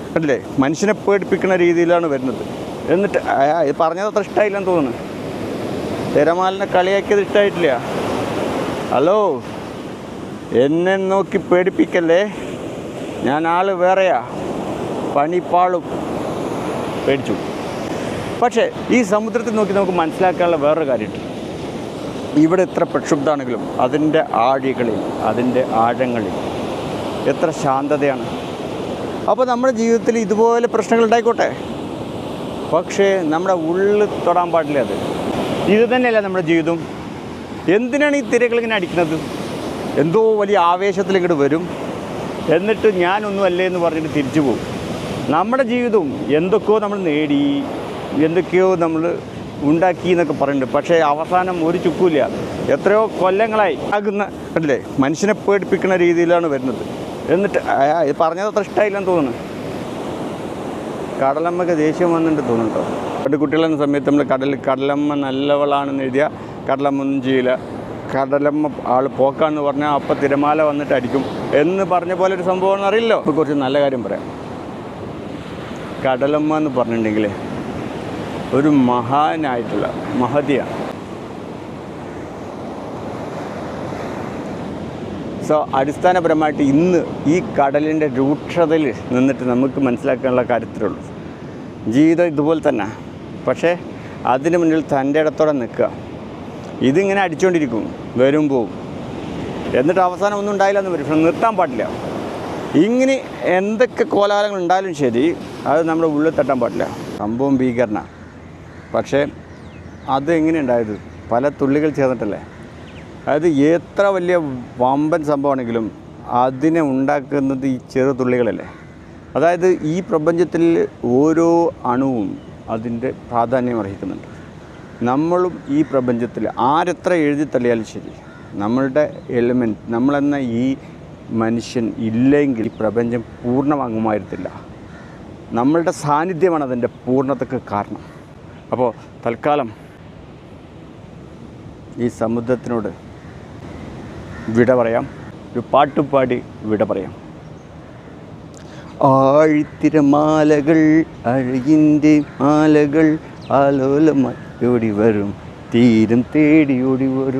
കണ്ടില്ലേ? മനുഷ്യനെ പേടിപ്പിക്കുന്ന രീതിയിലാണ് വരുന്നത്. എന്നിട്ട് ഇത് പറഞ്ഞത് അത്ര ഇഷ്ടമായില്ലെന്ന് തോന്നുന്നു. തിരമാലിനെ കളിയാക്കിയത് ഇഷ്ടമായിട്ടില്ല ഹലോ? എന്നെ നോക്കി പേടിപ്പിക്കല്ലേ? ഞാൻ ആൾ വേറെയാ. പണിപ്പാളും പേടിച്ചു. പക്ഷേ ഈ സമുദ്രത്തിൽ നോക്കി നമുക്ക് മനസ്സിലാക്കാനുള്ള വേറൊരു കാര്യമുണ്ട്. ഇവിടെ എത്ര പ്രക്ഷുബ്ധാണെങ്കിലും അതിന്റെ ആഴികളിൽ അതിന്റെ ആഴങ്ങളിൽ എത്ര ശാന്തതയാണ്. അപ്പോൾ നമ്മുടെ ജീവിതത്തിൽ ഇതുപോലെ പ്രശ്നങ്ങൾ ഉണ്ടായിക്കോട്ടെ? പക്ഷേ നമ്മുടെ ഉള്ളിൽ തൊടാൻ പാടില്ല അത്. ഇത് തന്നെയല്ല നമ്മുടെ ജീവിതം. എന്തിനാണ് ഈ തിരകൾ ഇങ്ങനെ അടിക്കുന്നത്? എന്തോ വലിയ ആവേശത്തിൽ ഇങ്ങോട്ട് വരും. എന്നിട്ട് ഞാനൊന്നും അല്ലേ എന്ന് പറഞ്ഞിട്ട് തിരിച്ചു പോകും. നമ്മുടെ ജീവിതവും എന്തൊക്കെയോ നമ്മൾ നേടി എന്തൊക്കെയോ നമ്മൾ ഉണ്ടാക്കി എന്നൊക്കെ പറയുന്നുണ്ട്. പക്ഷേ അവസാനം ഒരു ചുക്കൂല്ല. എത്രയോ കൊല്ലങ്ങളായി ആകുന്ന അല്ലേ? മനുഷ്യനെ പേടിപ്പിക്കുന്ന രീതിയിലാണ് വരുന്നത്. എന്നിട്ട് ഇത് പറഞ്ഞത് അത്ര ഇഷ്ടമായില്ലെന്ന് തോന്നുന്നു. കടലമ്മക്ക് ദേഷ്യം വന്നിട്ട് തോന്നുന്നുണ്ടോ പണ്ട് കുട്ടികളെന്ന സമയത്ത് നമ്മൾ കടൽ കടലമ്മ നല്ലവളാണെന്ന് എഴുതിയ കടലമ്മ ഒന്നും ചെയ്യില്ല. കടലമ്മ ആൾ പോക്കാന്ന് പറഞ്ഞാൽ അപ്പം തിരമാല വന്നിട്ട് അടിക്കും എന്ന് പറഞ്ഞ പോലെ ഒരു സംഭവം അറിയില്ലോ ഇപ്പോൾ കുറച്ച് നല്ല കാര്യം പറയാം. കടലമ്മ എന്ന് പറഞ്ഞിട്ടുണ്ടെങ്കിൽ ഒരു മഹാനായിട്ടുള്ള മഹതിയാണ് സോ അടിസ്ഥാനപരമായിട്ട് ഇന്ന് ഈ കടലിന്റെ രൂക്ഷതയിൽ നിന്നിട്ട് നമുക്ക് മനസ്സിലാക്കാനുള്ള കാര്യത്തിലുള്ളൂ. ജീവിതം ഇതുപോലെ തന്നെ. പക്ഷേ അതിന് മുന്നിൽ തന്റെ ഇടത്തോടെ നിൽക്കുക. ഇതിങ്ങനെ അടിച്ചുകൊണ്ടിരിക്കും വരും പോവും. എന്നിട്ട് അവസാനം ഒന്നും ഉണ്ടായില്ല എന്ന് വരും. നിർത്താൻ പാടില്ല. ഇങ്ങനെ എന്തൊക്കെ കോലാഹലങ്ങൾ ഉണ്ടായാലും ശരി അത് നമ്മുടെ ഉള്ളിൽ തട്ടാൻ പാടില്ല. സംഭവം ഭീകരണ പക്ഷേ അത് എങ്ങനെ പല തുള്ളികൾ ചേർന്നിട്ടല്ലേ? അതായത് എത്ര വലിയ വമ്പൻ സംഭവമാണെങ്കിലും അതിനെ ഉണ്ടാക്കുന്നത് ഈ ചെറു തുള്ളികളല്ലേ? അതായത് ഈ പ്രപഞ്ചത്തിൽ ഓരോ അണുവും അതിന്റെ പ്രാധാന്യം അർഹിക്കുന്നുണ്ട്. നമ്മളും ഈ പ്രപഞ്ചത്തിൽ ആരെത്ര എഴുതി തള്ളിയാലും ശരി നമ്മളുടെ എലിമെന്റ് നമ്മളെന്ന ഈ മനുഷ്യൻ ഇല്ലെങ്കിൽ ഈ പ്രപഞ്ചം പൂർണമാകുമായിരുന്നില്ല. നമ്മളുടെ സാന്നിധ്യമാണ് അതിന്റെ പൂർണതയ്ക്ക് കാരണം. അപ്പോൾ തൽക്കാലം ഈ സമുദ്രത്തിനോട് വിട പറയാം. ഒരു പാട്ടുപാടി വിട പറയാം. ആഴിത്തിരമാലകൾ അഴകിന്റെ മാലകൾ ആലോലമായി ഓടി വരും. തീരം തേടി ഓടി വരും.